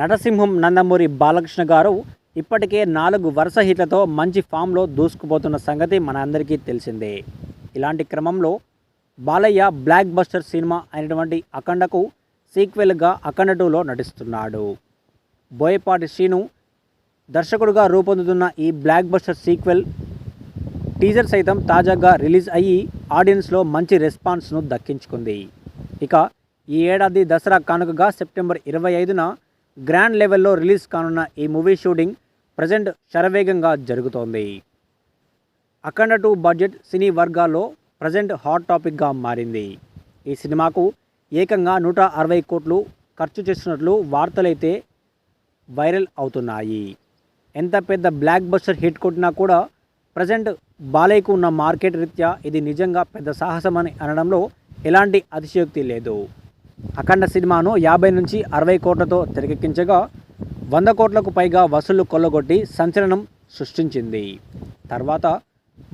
నరసింహం నందమూరి బాలకృష్ణ గారు ఇప్పటికే నాలుగు వరుస హిట్లతో మంచి ఫామ్లో దూసుకుపోతున్న సంగతి మన అందరికీ తెలిసిందే. ఇలాంటి క్రమంలో బాలయ్య బ్లాక్ బస్టర్ సినిమా అయినటువంటి అఖండకు సీక్వెల్గా అఖండ టూలో నటిస్తున్నాడు. బోయపాటి శ్రీను దర్శకుడుగా రూపొందుతున్న ఈ బ్లాక్ బస్టర్ సీక్వెల్ టీజర్ సైతం తాజాగా రిలీజ్ అయ్యి ఆడియన్స్లో మంచి రెస్పాన్స్ను దక్కించుకుంది. ఇక ఈ ఏడాది దసరా కానుకగా సెప్టెంబర్ ఇరవై ఐదున గ్రాండ్ లెవెల్లో రిలీజ్ కానున్న ఈ మూవీ షూటింగ్ ప్రజెంట్ శరవేగంగా జరుగుతోంది. అఖండ టూ బడ్జెట్ సినీ వర్గాల్లో ప్రజెంట్ హాట్ టాపిక్గా మారింది. ఈ సినిమాకు ఏకంగా నూట అరవై కోట్లు ఖర్చు చేస్తున్నట్లు వార్తలైతే వైరల్ అవుతున్నాయి. ఎంత పెద్ద బ్లాక్ బస్టర్ హిట్ కొట్టినా కూడా ప్రజెంట్ బాలయ్యకు ఉన్న మార్కెట్ రీత్యా ఇది నిజంగా పెద్ద సాహసమని అనడంలో ఎలాంటి అతిశయోక్తి లేదు. అఖండ సినిమాను యాభై నుంచి అరవై కోట్లతో తెరకెక్కించగా వంద కోట్లకు పైగా వసూళ్ళు కొల్లగొట్టి సంచలనం సృష్టించింది. తర్వాత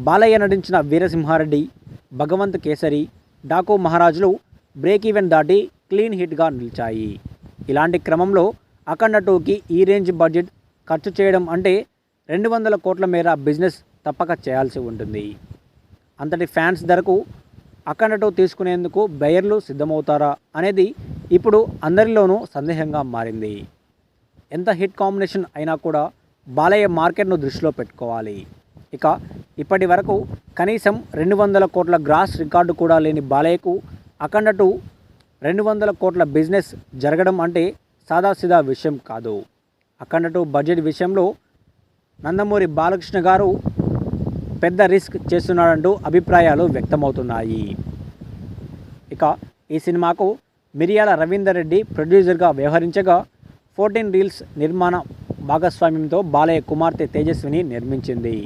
బాలయ్య నటించిన వీరసింహారెడ్డి భగవంత్ కేసరి డాకు మహారాజులు బ్రేక్ ఈవెన్ దాటి క్లీన్ హిట్గా నిలిచాయి. ఇలాంటి క్రమంలో అఖండ టూకి ఈ రేంజ్ బడ్జెట్ ఖర్చు చేయడం అంటే రెండు వందల కోట్ల మేర బిజినెస్ తప్పక చేయాల్సి ఉంటుంది. అంతటి ఫ్యాన్స్ ధరకు అఖండటో తీసుకునేందుకు బయర్లు సిద్ధమవుతారా అనేది ఇప్పుడు అందరిలోనూ సందేహంగా మారింది. ఎంత హిట్ కాంబినేషన్ అయినా కూడా బాలయ్య మార్కెట్ను దృష్టిలో పెట్టుకోవాలి. ఇక ఇప్పటి వరకు కనీసం రెండు వందల కోట్ల గ్రాస్ రికార్డు కూడా లేని బాలయ్యకు అఖండ టూ రెండు వందల కోట్ల బిజినెస్ జరగడం అంటే సాదాసిదా విషయం కాదు. అఖండ టూ బడ్జెట్ విషయంలో నందమూరి బాలకృష్ణ గారు పెద్ద రిస్క్ చేస్తున్నాడంటూ అభిప్రాయాలు వ్యక్తమవుతున్నాయి. ఇక ఈ సినిమాకు మిరియాల రవీందర్ రెడ్డి ప్రొడ్యూసర్గా వ్యవహరించగా ఫోర్టీన్ రీల్స్ నిర్మాణ భాగస్వామ్యంతో బాలయ్య కుమార్తె తేజస్విని నిర్మించింది.